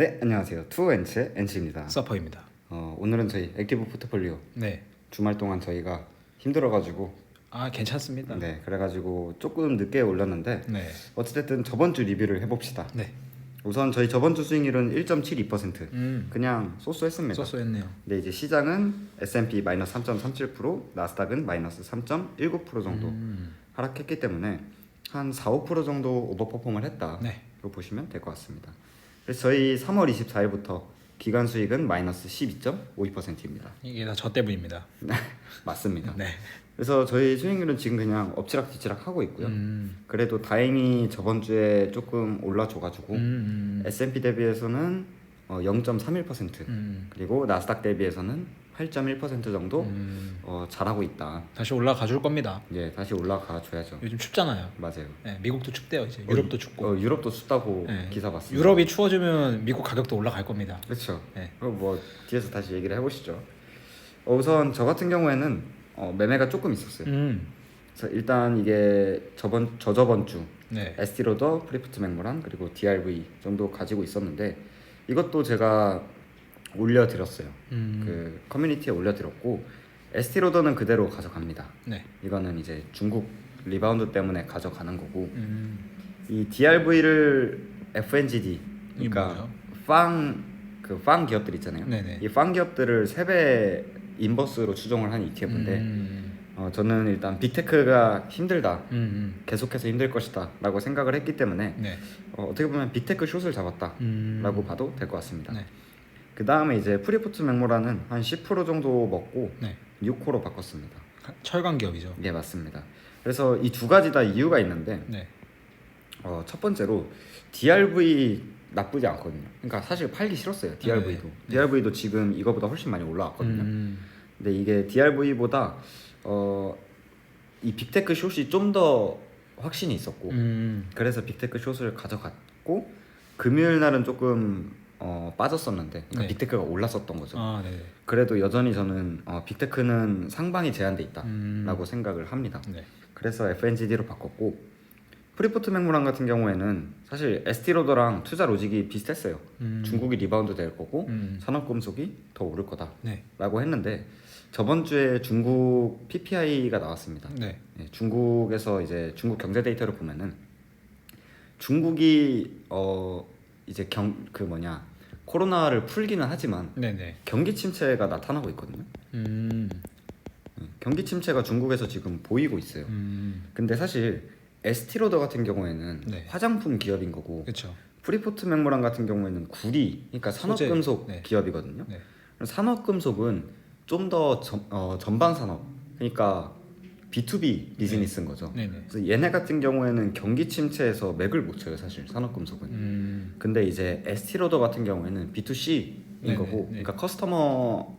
네, 안녕하세요. 투엔츠의 엔치입니다. 서퍼입니다. 어, 오늘은 저희 액티브 포트폴리오 네. 주말 동안 저희가 힘들어가지고 아 괜찮습니다. 네, 그래가지고 조금 늦게 올렸는데 네. 어찌됐든 저번 주 리뷰를 해봅시다. 네. 우선 저희 저번 주 수익률은 1.72% 음. 그냥 쏘쏘했습니다. 쏘쏘했네요. 근데 이제 시장은 S&P 마이너스 3.37%, 나스닥은 마이너스 3.19% 정도 음. 하락했기 때문에 한 4, 5% 정도 오버퍼폼을 했다. 네. 로 보시면 될 것 같습니다. 그래서 저희 3월 24일부터 기간 수익은 마이너스 12.52%입니다. 이게 다 저 때문입니다. 맞습니다. 네. 그래서 저희 수익률은 지금 그냥 엎치락뒤치락 하고 있고요. 음. 그래도 다행히 저번 주에 조금 올라줘가지고 음. S&P 대비해서는 어, 0.31% 음. 그리고 나스닥 대비해서는 8.1% 정도 음. 어, 잘하고 있다. 다시 올라가 줄 겁니다. 이제 다시 올라가 줘야죠. 요즘 춥잖아요. 맞아요. 네, 미국도 춥대요 이제. 유럽도 춥고. 어, 유럽도 춥다고 네. 기사 봤습니다. 유럽이 추워지면 미국 가격도 올라갈 겁니다. 그렇죠. 네. 그럼 뭐 뒤에서 다시 얘기를 해보시죠. 어, 우선 저 같은 경우에는 어, 매매가 조금 있었어요. 음. 그래서 일단 이게 저번 저 저번 주 네. 에스티로더, 프리프트 맥모란 그리고 DRV 정도 가지고 있었는데 이것도 제가 올려드렸어요. 음. 그 커뮤니티에 올려드렸고 에스티 로더는 그대로 가져갑니다. 네. 이거는 이제 중국 리바운드 때문에 가져가는 거고 음. 이 DRV를 FNGD 그러니까? 팡그팡 기업들 있잖아요. 네네. 이팡 기업들을 세배 인버스로 추정을 한 ETF인데 음. 어, 저는 일단 빅테크가 힘들다. 음. 계속해서 힘들 것이다라고 생각을 했기 때문에 음. 네. 어, 어떻게 보면 빅테크 숏을 잡았다라고 음. 봐도 될 것 같습니다. 네. 그 다음에 이제 프리포트 맥모라는 한 10% 정도 먹고 네. 6호로 바꿨습니다. 철강 기업이죠. 네 맞습니다. 그래서 이 두 가지 다 이유가 있는데 네. 어, 첫 번째로 DRV 나쁘지 않거든요. 그러니까 사실 팔기 싫었어요. DRV도. 네. DRV도 지금 이거보다 훨씬 많이 올라왔거든요. 음. 근데 이게 DRV보다 어, 이 빅테크 숏이 좀 더 확신이 있었고 음. 그래서 빅테크 숏을 가져갔고 금요일 날은 조금 어, 빠졌었는데 그러니까 네. 빅테크가 올랐었던 거죠. 아, 네. 그래도 여전히 저는 어, 빅테크는 상방이 제한돼 있다라고 음. 생각을 합니다. 네. 그래서 FNGD로 바꿨고 프리포트 맥모란 같은 경우에는 사실 에스티로더랑 투자 로직이 비슷했어요. 음. 중국이 리바운드 될 거고 음. 산업금속이 더 오를 거다라고 네. 했는데 저번 주에 중국 PPI가 나왔습니다. 네. 예, 중국에서 이제 중국 경제 데이터를 보면은 중국이 어 이제 경 그 뭐냐 코로나를 풀기는 하지만 네, 네. 경기 침체가 나타나고 있거든요. 음. 예, 경기 침체가 중국에서 지금 보이고 있어요. 음. 근데 사실 에스티로더 같은 경우에는 네. 화장품 기업인 거고 그렇죠. 프리포트 맥모란 같은 경우에는 구리 그러니까 산업금속 네. 기업이거든요. 네. 산업금속은 좀더 어, 전방 산업 그러니까 B2B 비즈니스인 거죠. 네, 네. 그래서 얘네 같은 경우에는 경기 침체에서 맥을 못 쳐요 사실 산업금속은. 음. 근데 이제 에스티로더 같은 경우에는 B2C인 네네, 거고 네. 그러니까 커스터머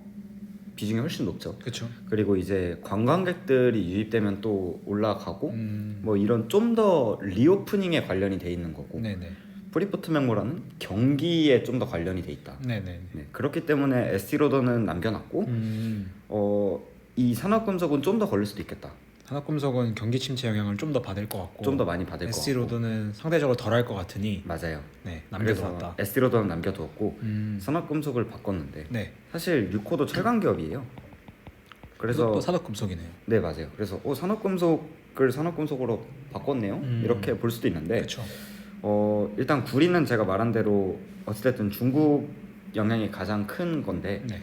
비중이 훨씬 높죠. 그렇죠. 그리고 이제 관광객들이 유입되면 또 올라가고 음. 뭐 이런 좀 더 리오프닝에 관련이 돼 있는 거고 네, 네. 프리포트 맥모라는 경기에 좀 더 관련이 돼 있다. 네, 네. 네, 그렇기 때문에 에스티로더는 남겨놨고 음. 어, 이 산업금속은 좀 더 걸릴 수도 있겠다. 산업금속은 경기 침체 영향을 좀 더 받을 것 같고 좀 더 많이 받을 것 같고. 로드는 상대적으로 덜할 것 같으니 맞아요. 네, 남겨두었다. 에스티로더는 남겨두었고 음. 산업금속을 바꿨는데 네. 사실 유코도 철강 기업이에요. 그래서 또 산업금속이네요. 네 맞아요. 그래서 어, 산업금속을 산업금속으로 바꿨네요. 음. 이렇게 볼 수도 있는데 그렇죠. 어, 일단 구리는 제가 말한 대로 어찌됐든 중국 영향이 가장 큰 건데 네.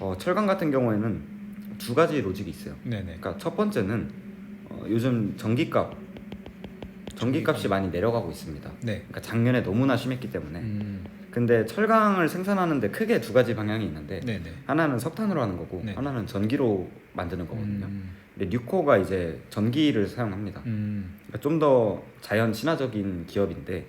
어, 철강 같은 경우에는 두 가지 로직이 있어요. 네, 네. 그러니까 첫 번째는 어, 요즘 전기값 전기값이 많이 내려가고 있습니다. 네. 그러니까 작년에 너무나 심했기 때문에 음. 근데 철강을 생산하는데 크게 두 가지 방향이 있는데 네, 네. 하나는 석탄으로 하는 거고 네. 하나는 전기로 만드는 거거든요. 음. 근데 뉴코가 이제 전기를 사용합니다. 음. 그러니까 좀 더 자연 친화적인 기업인데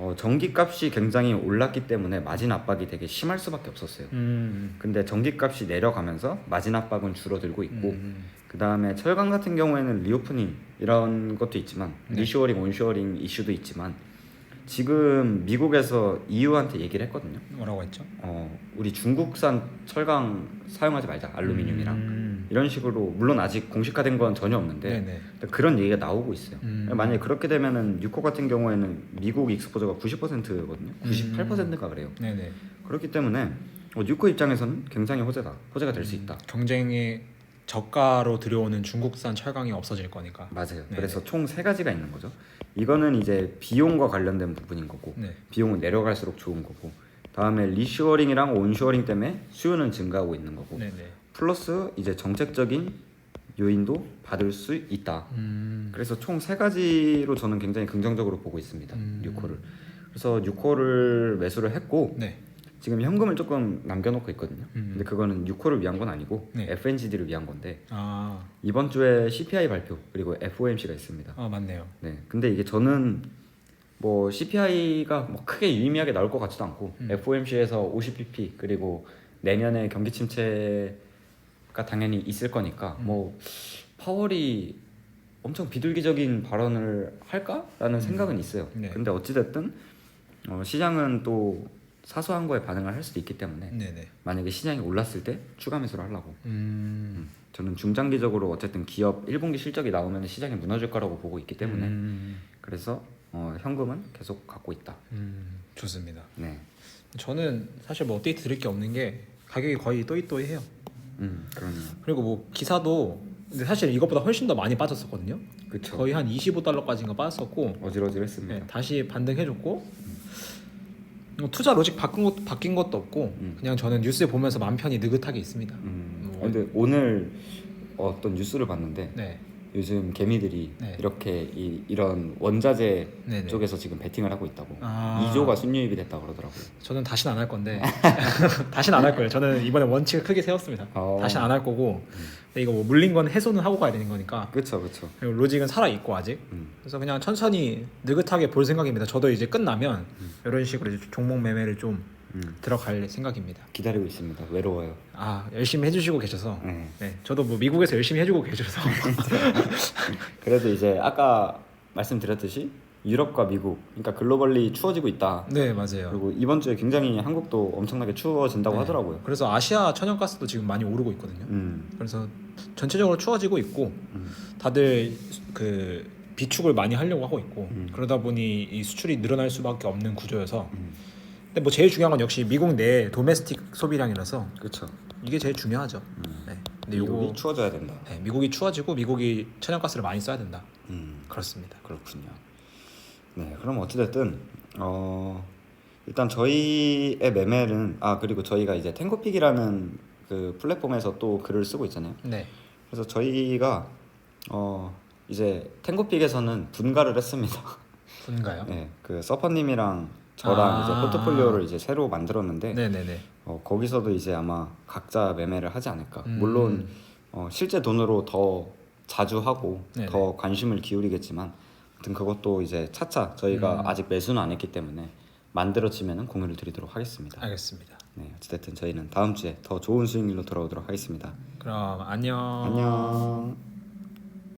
어, 전기값이 굉장히 올랐기 때문에 마진 압박이 되게 심할 수밖에 없었어요. 음. 근데 전기값이 내려가면서 마진 압박은 줄어들고 있고 음. 그 다음에 철강 같은 경우에는 리오프닝 이런 것도 있지만 네. 리쇼어링 온쇼어링 이슈도 있지만 지금 미국에서 EU한테 얘기를 했거든요. 뭐라고 했죠? 어, 우리 중국산 철강 사용하지 말자 알루미늄이랑 음. 이런 식으로 물론 아직 공식화된 건 전혀 없는데 네네. 근데 그런 얘기가 나오고 있어요. 음. 만약에 그렇게 되면은 유코 같은 경우에는 미국 익스포저가 90%거든요. 98%가 그래요. 네네. 그렇기 때문에 어, 유코 입장에서는 굉장히 호재다. 호재가 될 수 있다. 경쟁의 저가로 들여오는 중국산 철강이 없어질 거니까. 맞아요. 네. 그래서 총 세 가지가 있는 거죠. 이거는 이제 비용과 관련된 부분인 거고 네. 비용은 내려갈수록 좋은 거고 다음에 리슈어링이랑 온슈어링 때문에 수요는 증가하고 있는 거고 네네. 플러스 이제 정책적인 요인도 받을 수 있다. 음. 그래서 총 세 가지로 저는 굉장히 긍정적으로 보고 있습니다. 음. 뉴코를. 그래서 뉴코를 매수를 했고 네. 지금 현금을 조금 남겨놓고 있거든요. 음. 근데 그거는 뉴코를 위한 건 아니고 네. FNGD를 위한 건데 아, 이번 주에 CPI 발표 그리고 FOMC가 있습니다. 아 맞네요. 네. 근데 이게 저는 뭐 CPI가 뭐 크게 유의미하게 나올 것 같지도 않고 음. FOMC에서 50pp 그리고 내년에 경기 침체 가 당연히 있을 거니까 음. 뭐 파월이 엄청 비둘기적인 발언을 할까라는 생각은 있어요. 네. 근데 어찌 됐든 어, 시장은 또 사소한 거에 반응을 할 수도 있기 때문에 네네. 만약에 시장이 올랐을 때 추가 매수를 하려고 음. 저는 중장기적으로 어쨌든 기업 1분기 실적이 나오면 시장이 무너질 거라고 보고 있기 때문에 음. 그래서 어, 현금은 계속 갖고 있다. 음. 좋습니다. 네. 저는 사실 뭐 업데이트 드릴 게 없는 게 가격이 거의 또이또이해요. 음, 그러네요. 그리고 뭐 기사도 근데 사실 이것보다 훨씬 더 많이 빠졌었거든요. 그쵸. 거의 한 25달러까지인가 빠졌었고 어질어질했습니다. 네, 다시 반등해줬고 뭐 투자 로직 바뀐 것도 바뀐 것도 없고 음. 그냥 저는 뉴스에 보면서 마음 편히 느긋하게 있습니다. 음, 뭐. 근데 오늘 어떤 뉴스를 봤는데 네, 요즘 개미들이 네. 이렇게 이, 이런 원자재 네네. 쪽에서 지금 베팅을 하고 있다고. 아. 2조가 순유입이 됐다 그러더라고요. 저는 다시는 안 할 건데 다시는 안 할 거예요. 저는 이번에 원칙을 크게 세웠습니다. 어. 다시는 안 할 거고 근데 이거 뭐 물린 건 해소는 하고 가야 되는 거니까 그쵸, 그쵸. 그리고 로직은 살아 있고 아직 음. 그래서 그냥 천천히 느긋하게 볼 생각입니다. 저도 이제 끝나면 이런 식으로 이제 종목 매매를 좀 음. 들어갈 생각입니다. 기다리고 있습니다. 외로워요. 아 열심히 해주시고 계셔서 네. 네, 저도 뭐 미국에서 열심히 해주고 계셔서 그래도 이제 아까 말씀드렸듯이 유럽과 미국, 그러니까 글로벌리 추워지고 있다. 네 맞아요. 그리고 이번 주에 굉장히 한국도 엄청나게 추워진다고 네. 하더라고요. 그래서 아시아 천연가스도 지금 많이 오르고 있거든요. 음, 그래서 전체적으로 추워지고 있고 음. 다들 그 비축을 많이 하려고 하고 있고 음. 그러다 보니 이 수출이 늘어날 수밖에 없는 구조여서 음. 근데 뭐 제일 중요한 건 역시 미국 내 도메스틱 소비량이라서 그렇죠. 이게 제일 중요하죠. 음. 네. 근데 미국이 요거 추워져야 된다. 네, 미국이 추워지고 미국이 천연가스를 많이 써야 된다. 음, 그렇습니다. 그렇군요. 네, 그럼 어찌됐든 어, 일단 저희의 매매는 아 그리고 저희가 이제 탱고픽이라는 그 플랫폼에서 또 글을 쓰고 있잖아요. 네. 그래서 저희가 어 이제 탱고픽에서는 분가를 했습니다. 분가요? 네, 그 서퍼님이랑 저랑 아. 이제 포트폴리오를 이제 새로 만들었는데 네, 네, 네. 어, 거기서도 이제 아마 각자 매매를 하지 않을까. 음. 물론 어, 실제 돈으로 더 자주 하고 네네. 더 관심을 기울이겠지만, 아무튼 그것도 이제 차차 저희가 음. 아직 매수는 안 했기 때문에 만들어지면은 공유를 드리도록 하겠습니다. 알겠습니다. 네, 어쨌든 저희는 다음 주에 더 좋은 수익률로 돌아오도록 하겠습니다. 그럼 안녕. 안녕.